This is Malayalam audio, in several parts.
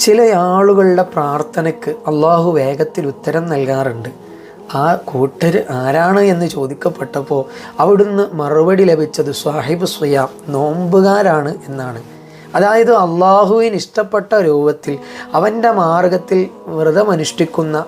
ചില ആളുകളുടെ പ്രാർത്ഥനയ്ക്ക് അള്ളാഹു വേഗത്തിൽ ഉത്തരം നൽകാറുണ്ട്. ആ കൂട്ടർ ആരാണ് എന്ന് ചോദിക്കപ്പെട്ടപ്പോൾ അവിടുന്ന് മറുപടി ലഭിച്ചത് സാഹിബ് സ്വയാം നോമ്പുകാരാണ് എന്നാണ്. അതായത് അള്ളാഹുവിന് ഇഷ്ടപ്പെട്ട രൂപത്തിൽ അവന്റെ മാർഗത്തിൽ വ്രതമനുഷ്ഠിക്കുന്ന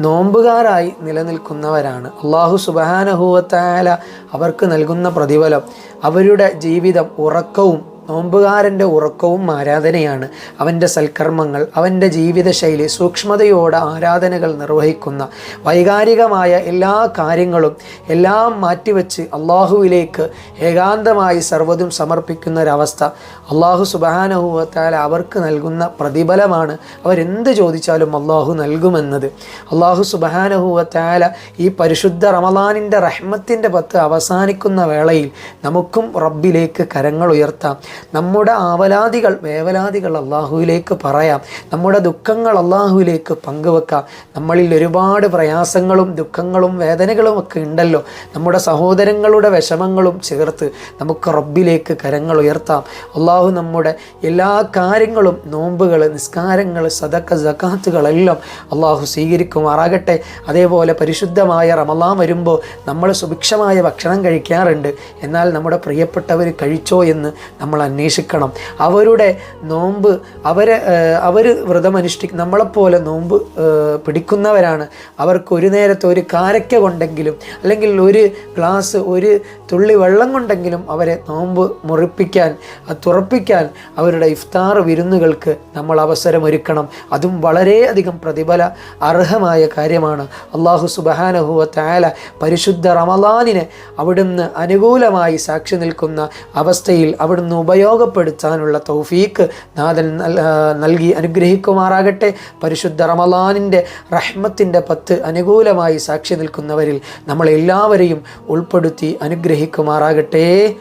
നോമ്പുകാരായി നിലനിൽക്കുന്നവരാണ്. അള്ളാഹു സുബഹാനഹൂവത്തായാല അവർക്ക് നൽകുന്ന പ്രതിഫലം അവരുടെ ജീവിതം ഉറക്കവും നോമ്പുകാരന്റെ ഉറക്കവും ആരാധനയാണ്. അവന്റെ സൽക്കർമ്മങ്ങൾ അവന്റെ ജീവിതശൈലി സൂക്ഷ്മതയോടെ ആരാധനകൾ നിർവഹിക്കുന്ന വൈകാരികമായ എല്ലാ കാര്യങ്ങളും എല്ലാം മാറ്റിവെച്ച് അള്ളാഹുവിലേക്ക് ഏകാന്തമായി സർവതും സമർപ്പിക്കുന്ന ഒരവസ്ഥ അള്ളാഹു സുബാനഹുവത്താൽ അവർക്ക് നൽകുന്ന പ്രതിഫലമാണ്. അവരെന്ത് ചോദിച്ചാലും അള്ളാഹു നൽകുമെന്നത്. അള്ളാഹു സുബാനഹുവത്താല ഈ പരിശുദ്ധ റമലാനിന്റെ റഹ്മത്തിന്റെ പത്ത് അവസാനിക്കുന്ന വേളയിൽ നമുക്കും റബ്ബിലേക്ക് കരങ്ങൾ ഉയർത്താം. നമ്മുടെ ആവലാതികൾ വേവലാതികൾ അള്ളാഹുവിലേക്ക് പറയാം. നമ്മുടെ ദുഃഖങ്ങൾ അള്ളാഹുവിലേക്ക് പങ്കുവെക്കാം. നമ്മളിൽ ഒരുപാട് പ്രയാസങ്ങളും ദുഃഖങ്ങളും വേദനകളും ഒക്കെ ഉണ്ടല്ലോ. നമ്മുടെ സഹോദരങ്ങളുടെ വിഷമങ്ങളും ചേർത്ത് നമുക്ക് റബ്ബിലേക്ക് കരങ്ങൾ ഉയർത്താം. അള്ളാഹു നമ്മുടെ എല്ലാ കാര്യങ്ങളും നോമ്പുകൾ നിസ്കാരങ്ങൾ സദക്ക സക്കാത്തുകളെല്ലാം അള്ളാഹു സ്വീകരിക്കുമാറാകട്ടെ. അതേപോലെ പരിശുദ്ധമായ റമലാൻ വരുമ്പോൾ നമ്മൾ സുഭിക്ഷമായ ഭക്ഷണം കഴിക്കാറുണ്ട്. എന്നാൽ നമ്മുടെ പ്രിയപ്പെട്ടവർ കഴിച്ചോ എന്ന് നമ്മൾ അന്വേഷിക്കണം. അവരുടെ നോമ്പ് അവരെ അവർ വ്രതമനുഷ്ഠി നമ്മളെപ്പോലെ നോമ്പ് പിടിക്കുന്നവരാണ്. അവർക്ക് ഒരു നേരത്തെ ഒരു കാരക്ക കൊണ്ടെങ്കിലും അല്ലെങ്കിൽ ഒരു ഗ്ലാസ് ഒരു തുള്ളി വെള്ളം കൊണ്ടെങ്കിലും അവരെ നോമ്പ് മുറിപ്പിക്കാൻ തുറപ്പിക്കാൻ അവരുടെ ഇഫ്താർ വിരുന്നുകൾക്ക് നമ്മൾ അവസരമൊരുക്കണം. അതും വളരെയധികം പ്രതിഫല അർഹമായ കാര്യമാണ്. അള്ളാഹു സുബഹാനഹുവ താല പരിശുദ്ധ റമലാനിനെ അവിടുന്ന് അനുകൂലമായി സാക്ഷി നിൽക്കുന്ന അവസ്ഥയിൽ അവിടുന്ന് ഉപയോഗപ്പെടുത്താനുള്ള തൗഫീക്ക് നാഥൻ നൽകി അനുഗ്രഹിക്കുമാറാകട്ടെ. പരിശുദ്ധ റമലാനിന്റെ റഹ്മത്തിന്റെ പത്ത് അനുകൂലമായി സാക്ഷി നിൽക്കുന്നവരിൽ നമ്മളെല്ലാവരെയും ഉൾപ്പെടുത്തി അനുഗ്രഹിക്കുമാറാകട്ടെ.